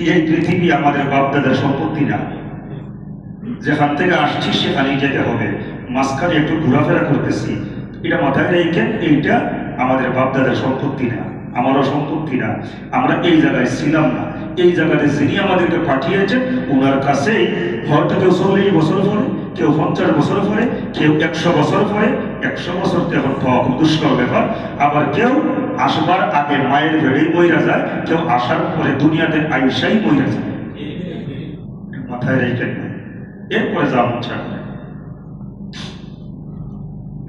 এই পৃথিবী আমাদের বাপদাদার সম্পত্তি না। যেখান থেকে আসছি, সেখানেই যেতে হবে। মাঝখানে একটু ঘোরাফেরা করতেছি। এটা মাথায় রেখে এইটা আমাদের বাপদাদার সম্পত্তি না, আমারও সম্পত্তি না। আমরা এই জায়গায় ছিলাম না। এই জায়গাতে যিনি আমাদেরকে পাঠিয়েছেন, ওনার কাছেই হয়তো কেউ চল্লিশ বছর পরে, কেউ পঞ্চাশ বছর পরে, কেউ একশো বছর পরে, একশো বছর তো এখন পাওয়া খুব দুষ্কর ব্যাপার। আবার কেউ আসবার আগে মায়ের ভেড়েই মইরা যায়, কেউ আসার পরে দুনিয়াতে আইসাই মইরা যায়। মাথায় রেখে এরপরে যা মন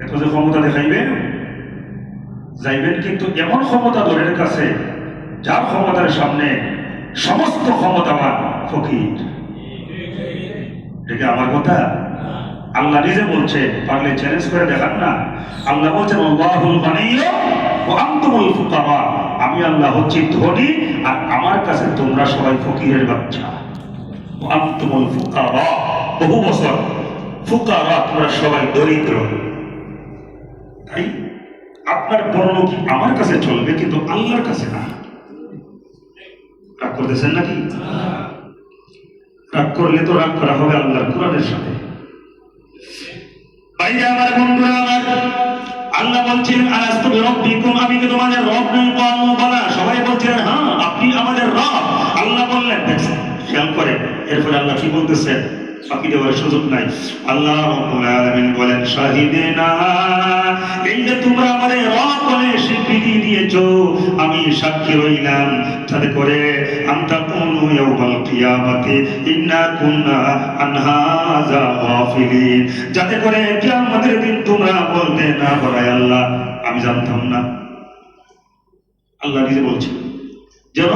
এত যে ক্ষমতা দেখাইবেন যাইবেন কিন্তু এমন ক্ষমতা দলের কাছে, যার ক্ষমতার সামনে সমস্ত ক্ষমতাবান ফকির। এটা আমার কথা? আল্লাহ নিজে বলছে, পারলে চ্যালেঞ্জ করে দেখান না। আল্লাহ বলছেন আমি আল্লাহ হচ্ছি ধনী, আর আমার কাছে তোমরা সবাই ফকিরের বাচ্চা। আনতুমুল ফুকারা বহু বছর ফুকারা তোমরা সবাই দরিদ্র। তাই আপনার বর্ণকি আমার কাছে চলবে, কিন্তু আল্লাহর কাছে না? রাগ করতেছেন নাকি? রাগ করলে তো রাগ করা হবে আল্লাহর কোরআনের সাথে। বাইরে আমার বন্ধুরা আমার আল্লাহ বলছেন আলাস্তু বিরব্বিকুম আমি কি তোমাদের রব নই কালু বলা সবাই বলছেন হ্যাঁ আপনি আমাদের রব। আল্লাহ বললেন খেয়াল করে এরপরে আল্লাহ কি বলতেছেন? ফাঁকি দেওয়ার সুযোগ নাই। আল্লাহ রব্বুল আলামিন বলেন, শাহিদেনা, এই যে তোমরা আমাদের রব বলে স্বীকৃতি দিয়েছ, আমি সাক্ষী রইলাম যাতে করে কুনু যাতে করে কিয়ামতের দিন তোমরা বলতে না পারায় আল্লাহ, আমি জানতাম না। আল্লাহ নিজে বলছে যেন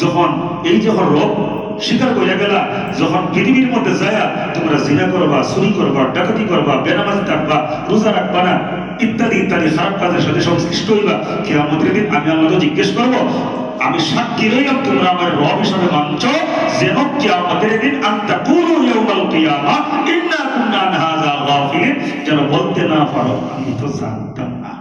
যখন এই যখন রোগ স্বীকার করিয়া গেলা, যখন পৃথিবীর মধ্যে যায় তোমরা জিনা করবা, চুরি করবা, ডাকাতি করবা, বেনামাজি থাকবা, রোজা রাখবা না ইত্যাদি ইত্যাদি। খারাপ কাজের সাথে সংশ্লিষ্ট হইবা। কেয়ামতের দিন আমি আল্লাহ জিজ্ঞেস করব, আমি সাক্ষী রইলাম, তোমরা আমার রব হিসাবে মানছ, যেন কেয়ামতের দিন আন্তা কিয়ামা, ইন্না কুননা গাফিলিন। যেন বলতে না পারো, আমি তো জানতাম না।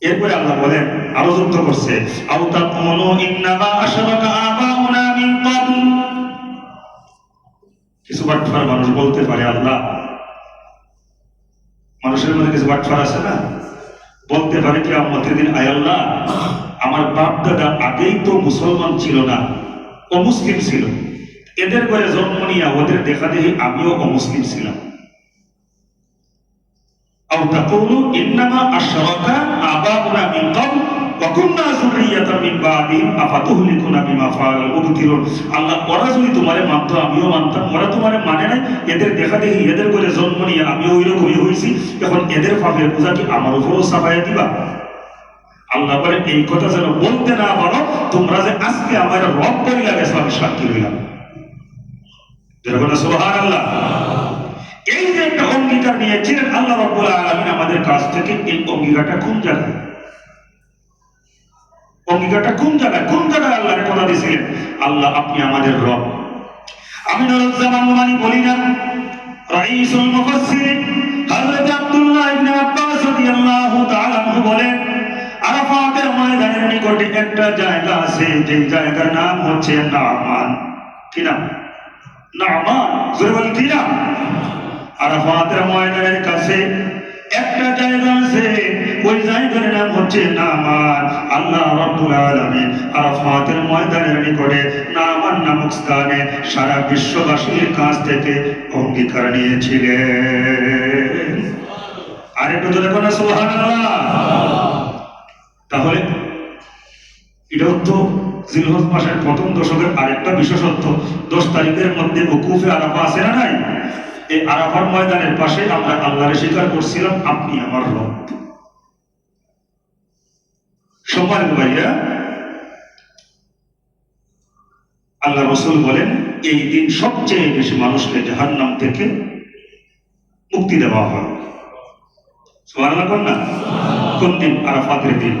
এরপরে আল্লাহ বলেন, আরও যুক্ত করছে, আও তাকুনু ইন্নামা আশরাকা আবাউনা মিন কিছু মানুষ বলতে পারে, আল্লাহ মানুষের মধ্যে কিছু বাটফার আছে না? বলতে পারে কি আমাদের দিন আয়াল্লাহ আমার বাপ দাদা আগেই তো মুসলমান ছিল না, অমুসলিম ছিল। এদের করে জন্ম নিয়ে ওদের দেখা দেখি আমিও অমুসলিম ছিলাম। أو تقولوا إنما أشرك آباؤنا من قبل وكنا ذرية من بعدهم أفتهلكنا بما فعل المبطلون আল্লাহ ওরা যদি তোমারে মানতো আমিও মানতাম ওরা তোমারে মানে নাই এদের দেখা দেখি এদের করে জন্ম নিয়ে আমিও ওই রকমই হয়েছি এখন এদের পাপের বোঝা কি আমার উপরও চাপাইয়া দিবা আল্লাহ বলে এই কথা যেন বলতে না পারো তোমরা যে আজকে আমার রব বলে গেছো আমি সাক্ষী হইলাম যেরকম সুবহান আল্লাহ এই যে একটা অঙ্গীকার নিয়েছিলেন আল্লাহ রাব্বুল আলামিন আমাদের কাছ থেকে, এই অঙ্গীকারটা কোন জায়গায়? অঙ্গীকারটা কোন জায়গায়? কোন জায়গায় আল্লাহর কথা দিয়েছিলেন? আল্লাহ, আপনি আমাদের রব। আমি নুরুজ্জামান নোমানি বলি না। রাইসুল মুফাসসিরিন হযরত আব্দুল্লাহ ইবনে আব্বাস রাদিয়াল্লাহু তাআলা বলেন, আরাফাতের ময়দানের নিকটে একটা জায়গা আছে যে জায়গার নাম হচ্ছে নামান। কি নাম? নামান? জোরে বলি কি নাম? আরাফাতের ময়দানের কাছে একটা জায়গা আছে। ওই জায়গার নাম হচ্ছে নামান আল্লাহ রাব্বুল আলামিন আরাফাতের ময়দানের নিকটে নামান নামক স্থানে সারা বিশ্ববাসীর কাছ থেকে অঙ্গীকার নিয়েছিলেন। আর আরেকটু জোরে কোনা সুবহানাল্লাহ। তাহলে এটাও তো জিলহজ মাসের প্রথম দশকের আরেকটা বিশেষত্ব। দশ তারিখের মধ্যে উকুফে আরাফা আছে না নাই? এই আরাফার ময়দানের পাশে আমরা আল্লাহরে স্বীকার করছিলাম, আপনি আমার রব। ভাইরা আল্লাহ রসুল বলেন, এই দিন সবচেয়ে বেশি মানুষকে থেকে মুক্তি দেওয়া হয়। না? কোন দিন? আরাফাতের দিন।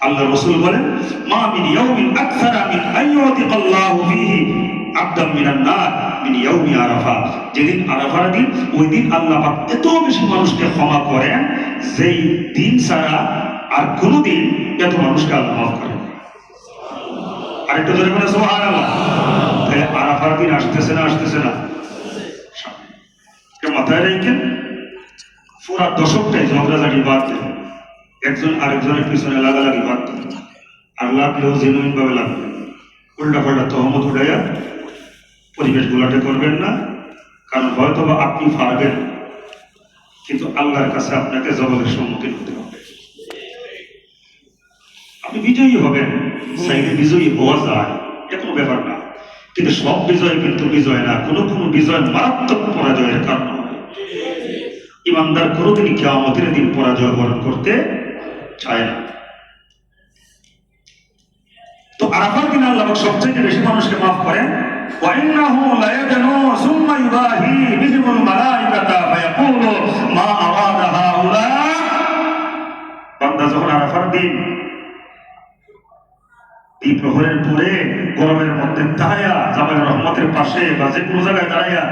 আল্লাহ রসুল বলেন, মা মিন ইয়াউমিন আকসারা মিন আইয়ুতিকাল্লাহু ফীহি আবদাম মিনান নার। মিন ইয়াউমি আরাফা। যেদিন আরাফার দিন, ওই দিন আল্লাহ পাক এত বেশি মানুষকে ক্ষমা করেন, যেই দিন ছাড়া আর কোনো দিন এত মানুষকে আল্লাহ মাফ করেন আর আরেকটু ধরে বলে সোহান তাহলে আরাফার দিন আসতেছে না আসতেছে না? মাথায় রেখেন পুরা দশকটাই ঝগড়াঝাড়ি বাদ দেন। একজন আরেকজনের পিছনে লাগালাগি বাদ দেন। আর লাগলেও জেনুইন ভাবে লাগবে উল্টা পাল্টা তহমত উঠাইয়া পরিবেশ গুলাটে করবেন না, কারণ হয়তো বা আপনি পারবেন, কিন্তু আল্লাহর কাছে আপনাকে জবাবের সম্মুখীন হতে হবে। আপনি বিজয়ী হবেন সাইডে বিজয়ী হওয়া যায়, এটা কোনো ব্যাপার না। কিন্তু সব বিজয় কিন্তু বিজয় না, কোনো কোনো বিজয় মারাত্মক পরাজয়ের কারণ হবে। ইমানদার কোনোদিনই কেয়ামতের দিন পরাজয় বরণ করতে চায় না। তো আরাফার দিন আল্লাহ পাক সবচেয়ে বেশি মানুষকে মাফ করেন وإنه ليدنو ثم يباهي بهم الملائكة فيقول ما أراد هؤلاء বান্দা যখন আরাফার দিন এই প্রহরের পরে গরমের মধ্যে দাঁড়ায়া জামাল রহমতের পাশে বা যে কোনো জায়গায় দাঁড়াইয়া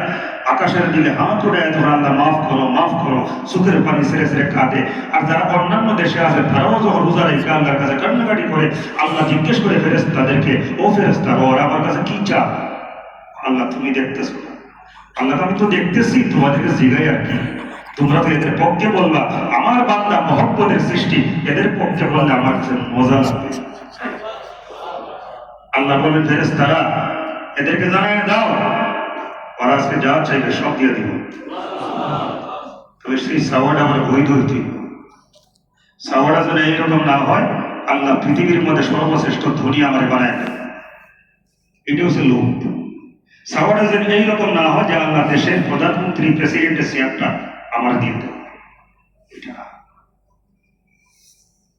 আকাশের দিলে হাত উড়ে ধর আল্লাহ মাফ করো মাফ করো। চোখের পানি সেরে সেরে কাটে আর যারা অন্যান্য দেশে আছে, তারাও যখন রোজা রেখে, আল্লাহর কাছে কান্নাকাটি করে, আল্লাহ জিজ্ঞেস করে ফেরেস তাদেরকে ও ফেরেস্তা ওরা আমার কাছে কি চা আল্লাহ, তুমি দেখতেছো না। আল্লাহ, আমি তো দেখতেছি, তোমাদেরকে জিগাই আর কি? তোমরা তো এদের পক্ষে বলবা, আমার বান্দা মহব্বতের সৃষ্টি, এদের পক্ষে বললে আমার কাছে মজা লাগবে। আল্লাহ বলেন ফেরেস তারা এদেরকে জানায় দাও। ওরা আজকে যা চাইবে সব দিয়ে দিব। তবে সেই সাওয়াটা আমার বৈধ হইতে সাওয়াটা যেন এইরকম না হয়, আল্লাহ পৃথিবীর মধ্যে সর্বশ্রেষ্ঠ ধনী আমার বানায় দেয় এটা হচ্ছে লোক সাওয়াটা যেন এইরকম না হয় যে আল্লাহ দেশের প্রধানমন্ত্রী প্রেসিডেন্টের চেয়ারটা আমার দিয়ে দেয় এটা।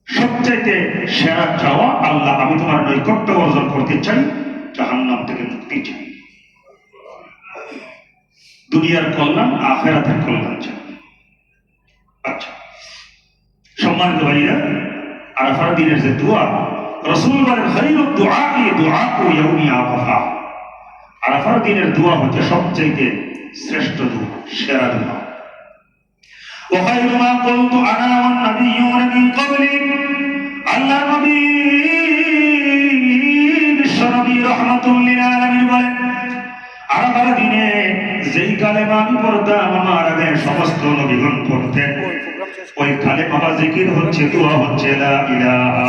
সবচাইতে সেরা চাওয়া আল্লাহ, আমি তোমার নৈকট্য অর্জন করতে চাই, জাহান্নাম থেকে মুক্তি চাই। দুনিয়ার কল্যাণ আখেরাতের কল্যাণ চাই আচ্ছা সম্মানিত ভাইরা আরাফার দিনের যে দোয়া রসুল বলেন হরির দোয়া কি দোয়া কো ইয়াউমি আরাফা আরাফার দিনের দোয়া হচ্ছে সবচাইতে শ্রেষ্ঠ দোয়া সেরা দোয়া وخير ما قلت انا والنبيون من قبلي আল্লাহ নবী বিশ্বনবী রহমাতুল্লিল আলামিন বলেন আরাফার দিনে যেই কালেমা আমি পড়তাম, আমার আগে সমস্ত নবীগণ পড়তেন। ওই কালেমা বা জিকির হচ্ছে, দোয়া হচ্ছে, লা ইলাহা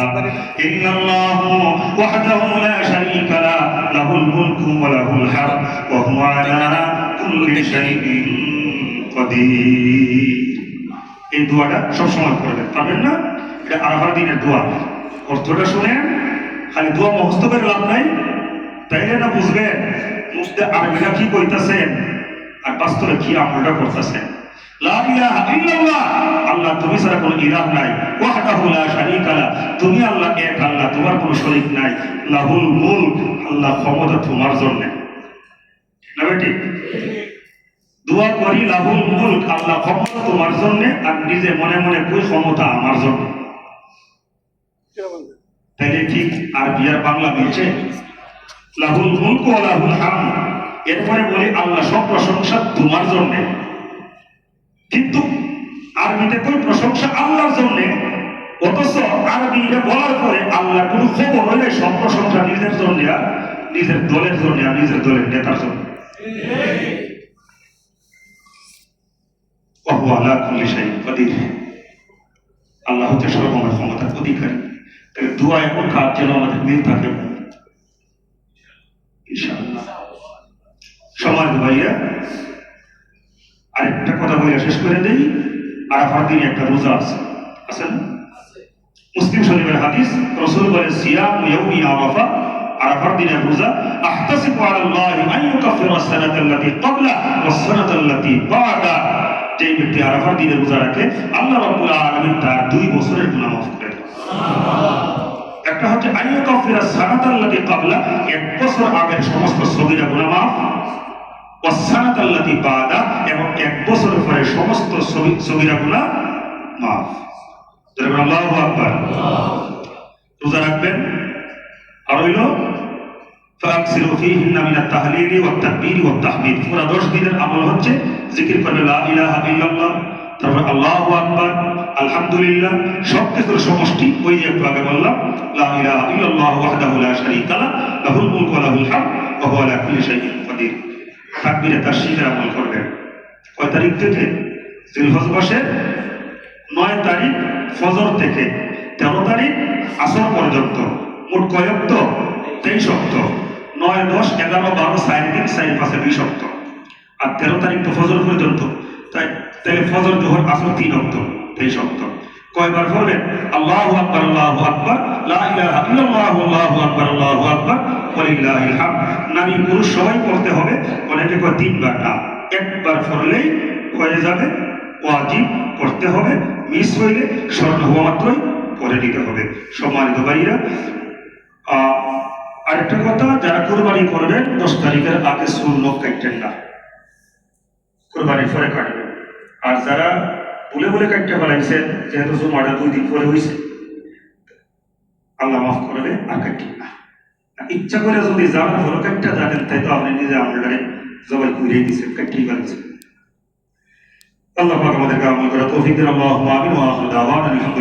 ইল্লাল্লাহু ওয়াহদাহু লা শারীকা লা, লাহুল মুলকু ওয়া লাহুল হামদ, ওয়া হুয়া আলা কুল্লি শাইইন কদির। এই দোয়াটা সবসময় করবেন পারবেন না? এটা আরাফার দিনের দোয়া। অর্থটা শুনেন, খালি দোয়া মুখস্থ করে লাভ নাই। তাইলে না বুঝবেন মুসতে আরবিরা কি কইতাছেন? আর বাস্তবে কি আমলটা আল্লাহ, তুমি ছাড়া কোনো নাই। তুমি আল্লাহ এক আল্লাহ, তোমার কোনো শরীক নাই। লাহুল আল্লাহ ক্ষমতা তোমার জন্য। না দোয়া করি লাহুল আল্লাহ ক্ষমতা তোমার জন্য আর নিজে মনে মনে কই ক্ষমতা আমার জন্য। তাইলে ঠিক আর বিয়ার বাংলা বলছে লাহুল মুলক ও লাহুল হাম এরপরে বলি, আল্লাহ সব প্রশংসা তোমার জন্য। কিন্তু আরবিতে কোন প্রশংসা আল্লাহর জন্য? অথচ আরবি এটা বলার পরে আল্লাহ কোন খবর হলে সব প্রশংসা নিজের জন্য নিজের দলের জন্য নিজের দলের নেতার জন্য। আল্লাহ হচ্ছে সর্বময় ক্ষমতার অধিকারী। দোয়া এবং কাজ যেন আমাদের মিল থাকে। ইনশাআল্লাহ। সমাজ ভাইয়া আরেকটা কথা বলে শেষ করে দেই। আরাফার দিনে একটা রোজা আছে। আছে না? মুসলিম শরীফের হাদিস রসুল বলে সিয়াম ইয়াউমি আরাফা আরাফার দিনের রোজা। আহতাসিবু আলাল্লাহি আন ইউকাফিরা ক্বাবলা ওয়াস-সানাতা বা'দা। যে ব্যক্তি আরাফার দিনে রোজা রাখে আল্লাহ রাব্বুল আলামিন তার দুই বছরের গুনাহ মাফ করে দেন। একটা হচ্ছে আস-সানাতা আল্লাতী ক্বাবলা। এক বছর আগের সমস্ত সগীরা গুনাহ মাফ। ওয়াস-সানাতা আল্লাতী বা'দা এবং এক বছর পরে সমস্ত সগী- সগীরা গুনাহ মাফ যেরকম আল্লাহু আকবার রোজা রাখবেন আর হইল فأكثروا فيهن من التهليل والتكبير والتحميد পুরা 10 দিনের আমল হচ্ছে জিকির করবে লা ইলাহা ইল্লাল্লাহ তারপর আল্লাহু আকবার আলহামদুলিল্লাহ সব কিছুর সমষ্টি ওই যে একটু আগে বললাম লা ইলাহা ইল্লাল্লাহ ওয়াহদাহু লা শারীকা লাহ লাহুল মুলকু ওয়া লাহুল হামদ ওয়া হুয়া আলা কুল্লি শাইইন কাদির তাকবীরে তাশরীফের আমল করবেন। কয় তারিখ থেকে? জিলহজ মাসের নয় তারিখ ফজর থেকে তেরো তারিখ আসর পর্যন্ত। মোট কয় অক্ত? তেইশ অক্ত। নয়, দশ, এগারো, বারো সাইড দিন সাইড পাশে বিশ অক্ত। আর তেরো তারিখ তো ফজর পর্যন্ত। তাই তাহলে ফজর, জোহর, আসর তিন অক্ত, তেইশ অক্ত। কয়বার পড়বেন? আল্লাহু আকবার আল্লাহু আকবার, লা ইলাহা ইল্লাল্লাহ, আল্লাহু আকবার আল্লাহু আকবার। ওয়ালিল্লাহিল নারী পুরুষ সবাই পড়তে হবে। অনেকে কয় তিনবার না। একবার পড়লেই হয়ে যাবে। ওয়াজিব করতে হবে। মিস হইলে স্মরণ হওয়া মাত্রই পড়ে নিতে হবে। সম্মানিত ভাইরা আরেকটা কথা, যারা কোরবানি করবেন, দশ তারিখের আগে সুর লোক কাটতেন না। কোরবানি পরে কাটবেন। আর যারা বলে বলে কাটতে ফেলাইছেন যেহেতু জুমাটা দুই দিন পরে হয়েছে আল্লাহ মাফ করবে আর কাটবেন না। ইচ্ছা করে যদি যান ভালো কাটটা জানেন, তাই তো আপনি নিজে আপনারা জবাই করে দিচ্ছেন কাটতেই পারছেন আল্লাহ পাক আমাদেরকে আমল করা তৌফিক দিন। আল্লাহ আমিন ওয়া আলহামদুলিল্লাহ।